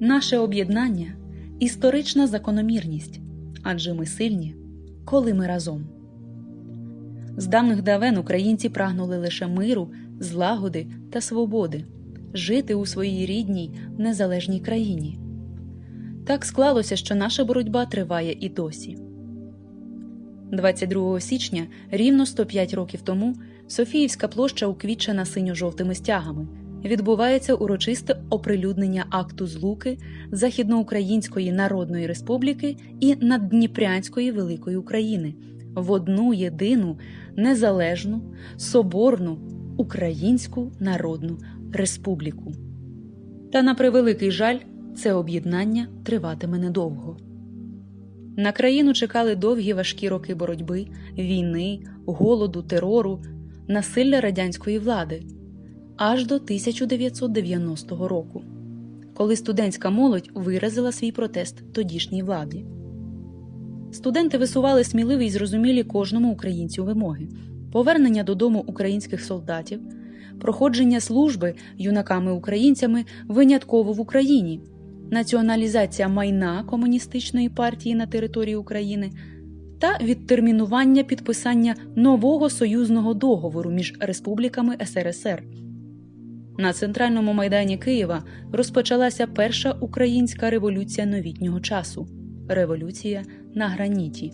Наше об'єднання історична закономірність, адже ми сильні, коли ми разом. З давних давен українці прагнули лише миру, злагоди та свободи, жити у своїй рідній незалежній країні. Так склалося, що наша боротьба триває і досі. 22 січня, рівно 105 років тому, Софіївська площа уквітчена синьо-жовтими стягами. Відбувається урочисте оприлюднення акту злуки Західноукраїнської Народної Республіки і Наддніпрянської Великої України в одну єдину незалежну соборну Українську Народну Республіку. Та на превеликий жаль, це об'єднання триватиме недовго. На країну чекали довгі важкі роки боротьби, війни, голоду, терору, насилля радянської влади аж до 1990 року, коли студентська молодь виразила свій протест тодішній владі. Студенти висували сміливі й зрозумілі кожному українцю вимоги, повернення додому українських солдатів, проходження служби юнаками-українцями винятково в Україні, націоналізація майна комуністичної партії на території України та відтермінування підписання нового союзного договору між республіками СРСР. На центральному майдані Києва розпочалася перша українська революція новітнього часу революція на граніті.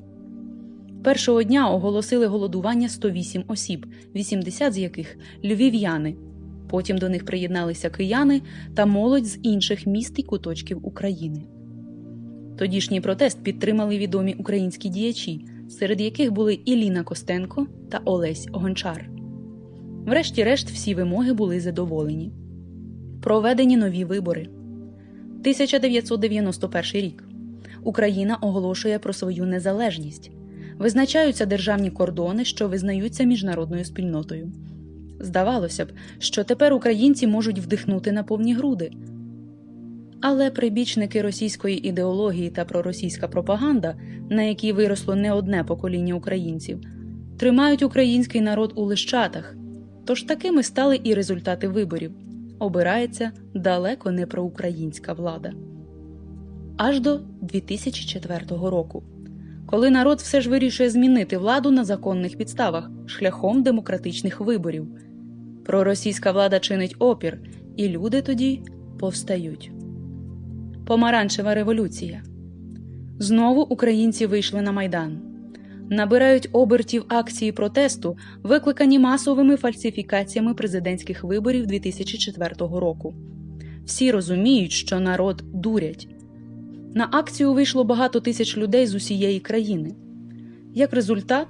Першого дня оголосили голодування 108 осіб, 80 з яких львів'яни. Потім до них приєдналися кияни та молодь з інших міст і куточків України. Тодішній протест підтримали відомі українські діячі, серед яких були Іліна Костенко та Олесь Гончар. Врешті-решт, всі вимоги були задоволені. Проведені нові вибори. 1991 рік. Україна оголошує про свою незалежність. Визначаються державні кордони, що визнаються міжнародною спільнотою. Здавалося б, що тепер українці можуть вдихнути на повні груди. Але прибічники російської ідеології та проросійська пропаганда, на якій виросло не одне покоління українців, тримають український народ у лищатах. Тож такими стали і результати виборів обирається далеко не проукраїнська влада. Аж до 2004 року, коли народ все ж вирішує змінити владу на законних підставах шляхом демократичних виборів. Проросійська влада чинить опір, і люди тоді повстають. Помаранчева революція. Знову українці вийшли на майдан набирають обертів акції протесту, викликані масовими фальсифікаціями президентських виборів 2004 року. Всі розуміють, що народ дурять. На акцію вийшло багато тисяч людей з усієї країни. Як результат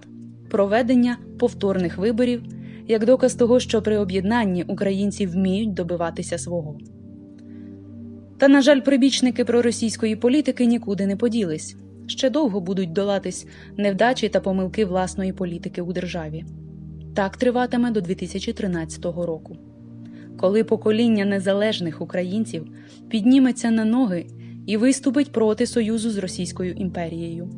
проведення повторних виборів, як доказ того, що при об'єднанні українці вміють добиватися свого. Та, на жаль, прибічники проросійської політики нікуди не поділись ще довго будуть долатись невдачі та помилки власної політики у державі. Так триватиме до 2013 року, коли покоління незалежних українців підніметься на ноги і виступить проти союзу з Російською імперією,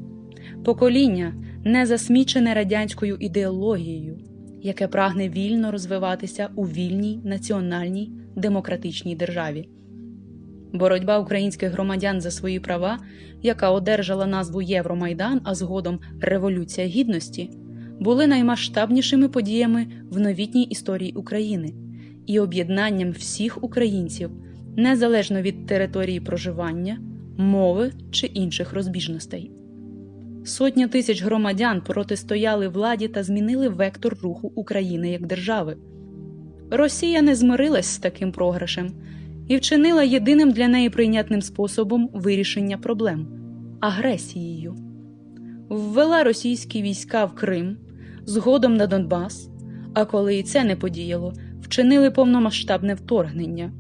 покоління, не засмічене радянською ідеологією, яке прагне вільно розвиватися у вільній національній демократичній державі. Боротьба українських громадян за свої права, яка одержала назву Євромайдан, а згодом Революція Гідності, були наймасштабнішими подіями в новітній історії України і об'єднанням всіх українців незалежно від території проживання, мови чи інших розбіжностей. Сотня тисяч громадян протистояли владі та змінили вектор руху України як держави. Росія не змирилась з таким програшем і вчинила єдиним для неї прийнятним способом вирішення проблем агресією, ввела російські війська в Крим, згодом на Донбас, а коли і це не подіяло, вчинили повномасштабне вторгнення.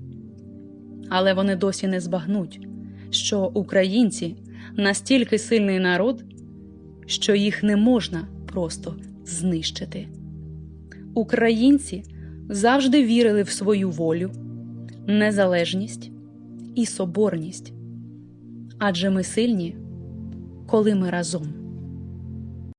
Але вони досі не збагнуть, що українці настільки сильний народ, що їх не можна просто знищити. Українці завжди вірили в свою волю незалежність і соборність. Адже ми сильні, коли ми разом.